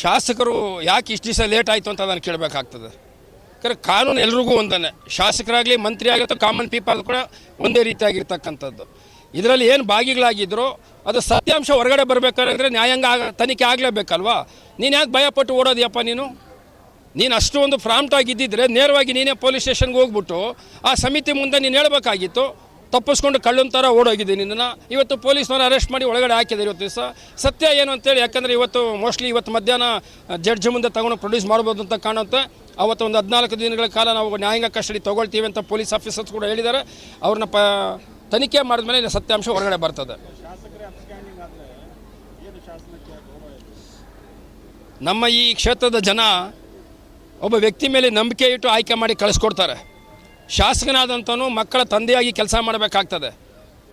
ಶಾಸಕರು ಯಾಕೆ ಇಷ್ಟು ದಿವಸ ಲೇಟ್ ಆಯಿತು ಅಂತ ನಾನು ಕೇಳಬೇಕಾಗ್ತದೆ. ಯಾಕಂದರೆ ಕಾನೂನು ಎಲ್ರಿಗೂ ಒಂದನೇ ಶಾಸಕರಾಗಲಿ ಮಂತ್ರಿ ಆಗಿರ್ತೋ ಕಾಮನ್ ಪೀಪಲ್ ಕೂಡ ಒಂದೇ ರೀತಿಯಾಗಿರ್ತಕ್ಕಂಥದ್ದು. ಇದರಲ್ಲಿ ಏನು ಭಾಗಿಗಳಾಗಿದ್ದರೂ ಅದು ಸತ್ಯಾಂಶ ಹೊರಗಡೆ ಬರಬೇಕಾದ್ರೆ ನ್ಯಾಯಾಂಗ ತನಿಖೆ ಆಗಲೇಬೇಕಲ್ವಾ? ನೀನು ಯಾಕೆ ಭಯಪಟ್ಟು ಓಡೋದಿಯಪ್ಪ ನೀನು? ನೀನು ಅಷ್ಟು ಒಂದು ಪ್ರಾಂಪ್ಟ್ ಆಗಿದ್ದಿದ್ರೆ ನೇರವಾಗಿ ನೀನೇ ಪೊಲೀಸ್ ಸ್ಟೇಷನ್ಗೆ ಹೋಗ್ಬಿಟ್ಟು ಆ ಸಮಿತಿ ಮುಂದೆ ನೀನು ಹೇಳಬೇಕಾಗಿತ್ತು. ತಪ್ಪಿಸ್ಕೊಂಡು ಕಳ್ಳನ ಥರ ಓಡೋಗಿದ್ದೀನಿ. ನಿನ್ನನ್ನು ಇವತ್ತು ಪೊಲೀಸ್ನವ್ರು ಅರೆಸ್ಟ್ ಮಾಡಿ ಒಳಗಡೆ ಹಾಕಿದ್ದಾರೆ ಇವತ್ತು ದಿವಸ. ಸತ್ಯ ಏನು ಅಂತೇಳಿ, ಯಾಕಂದರೆ ಇವತ್ತು ಮೋಸ್ಟ್ಲಿ ಇವತ್ತು ಮಧ್ಯಾಹ್ನ ಜಡ್ಜ್ ಮುಂದೆ ತಗೊಂಡು ಪ್ರೊಡ್ಯೂಸ್ ಮಾಡ್ಬೋದು ಅಂತ ಕಾಣುತ್ತೆ. ಅವತ್ತು ಒಂದು ಹದಿನಾಲ್ಕು ದಿನಗಳ ಕಾಲ ನಾವು ನ್ಯಾಯಾಂಗ ಕಸ್ಟಡಿ ತೊಗೊಳ್ತೀವಿ ಅಂತ ಪೊಲೀಸ್ ಆಫೀಸರ್ಸ್ ಕೂಡ ಹೇಳಿದ್ದಾರೆ. ಅವ್ರನ್ನ ಪ, ತನಿಖೆ ಮಾಡಿದ್ಮೇಲೆ ಸತ್ಯಾಂಶ ಹೊರಗಡೆ ಬರ್ತದೆ. ನಮ್ಮ ಈ ಕ್ಷೇತ್ರದ ಜನ ಒಬ್ಬ ವ್ಯಕ್ತಿ ಮೇಲೆ ನಂಬಿಕೆ ಇಟ್ಟು ಆಯ್ಕೆ ಮಾಡಿ ಕಳಿಸ್ಕೊಡ್ತಾರೆ. ಶಾಸಕನಾದಂಥವನು ಮಕ್ಕಳ ತಂದೆಯಾಗಿ ಕೆಲಸ ಮಾಡಬೇಕಾಗ್ತದೆ.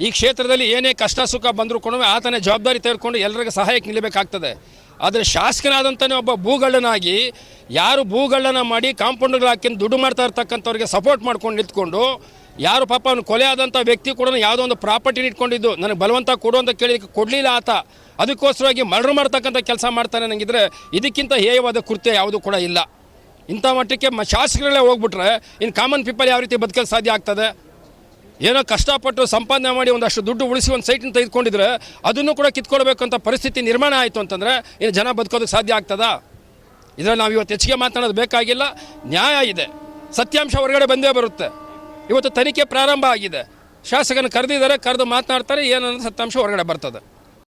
ಈ ಕ್ಷೇತ್ರದಲ್ಲಿ ಏನೇ ಕಷ್ಟ ಸುಖ ಬಂದರೂ ಕೂಡ ಆತನೇ ಜವಾಬ್ದಾರಿ ತೆಗೆದುಕೊಂಡು ಎಲ್ಲರಿಗೂ ಸಹಾಯಕ್ಕೆ ನಿಲ್ಲಬೇಕಾಗ್ತದೆ. ಆದರೆ ಶಾಸಕನಾದಂಥನೇ ಒಬ್ಬ ಭೂಗಳ್ಳನಾಗಿ ಯಾರು ಭೂಗಳ್ಳನ ಮಾಡಿ ಕಾಂಪೌಂಡ್ಗಳು ಹಾಕಿ ದುಡ್ಡು ಮಾಡ್ತಾ ಇರ್ತಕ್ಕಂಥವ್ರಿಗೆ ಸಪೋರ್ಟ್ ಮಾಡ್ಕೊಂಡು ನಿಂತ್ಕೊಂಡು ಯಾರು ಪಾಪ ಅವನು ಕೊಲೆ ಆದಂಥ ವ್ಯಕ್ತಿ ಕೂಡ ಯಾವುದೋ ಒಂದು ಪ್ರಾಪರ್ಟಿನ ಇಟ್ಕೊಂಡಿದ್ದು, ನನಗೆ ಬಲವಂತ ಕೊಡು ಅಂತ ಕೇಳಿದಕ್ಕೆ ಕೊಡಲಿಲ್ಲ ಆತ. ಅದಕ್ಕೋಸ್ಕರವಾಗಿ ಮರ್ಡರ್ ಮಾಡ್ತಕ್ಕಂಥ ಕೆಲಸ ಮಾಡ್ತಾನೆ ನನಗಿದ್ರೆ ಇದಕ್ಕಿಂತ ಹೇಯವಾದ ಕೃತ್ಯ ಯಾವುದೂ ಕೂಡ ಇಲ್ಲ. ಇಂಥ ಮಟ್ಟಕ್ಕೆ ಮ ಶಾಸಕರಲ್ಲೇ ಹೋಗ್ಬಿಟ್ರೆ ಇನ್ನು ಕಾಮನ್ ಪೀಪಲ್ ಯಾವ ರೀತಿ ಬದುಕಲು ಸಾಧ್ಯ ಆಗ್ತದೆ? ಏನೋ ಕಷ್ಟಪಟ್ಟು ಸಂಪಾದನೆ ಮಾಡಿ ಒಂದಷ್ಟು ದುಡ್ಡು ಉಳಿಸಿ ಒಂದು ಸೈಟನ್ನು ತೆಗೆದುಕೊಂಡಿದ್ರೆ ಅದನ್ನು ಕೂಡ ಕಿತ್ಕೊಳ್ಬೇಕಂತ ಪರಿಸ್ಥಿತಿ ನಿರ್ಮಾಣ ಆಯಿತು ಅಂತಂದರೆ ಇನ್ನು ಜನ ಬದುಕೋದಕ್ಕೆ ಸಾಧ್ಯ ಆಗ್ತದಾ? ಇದರಲ್ಲಿ ನಾವು ಇವತ್ತು ಹೆಚ್ಚಿಗೆ ಮಾತನಾಡೋದು ಬೇಕಾಗಿಲ್ಲ. ನ್ಯಾಯ ಇದೆ. ಸತ್ಯಾಂಶ ಹೊರಗಡೆ ಬಂದೇ ಬರುತ್ತೆ. ಇವತ್ತು ತನಿಖೆ ಪ್ರಾರಂಭ ಆಗಿದೆ. ಶಾಸಕನ ಕರೆದಿದ್ದಾರೆ, ಕರೆದು ಮಾತನಾಡ್ತಾರೆ ಏನನ್ನೋ ಸತ್ಯಾಂಶ ಹೊರಗಡೆ ಬರ್ತದೆ.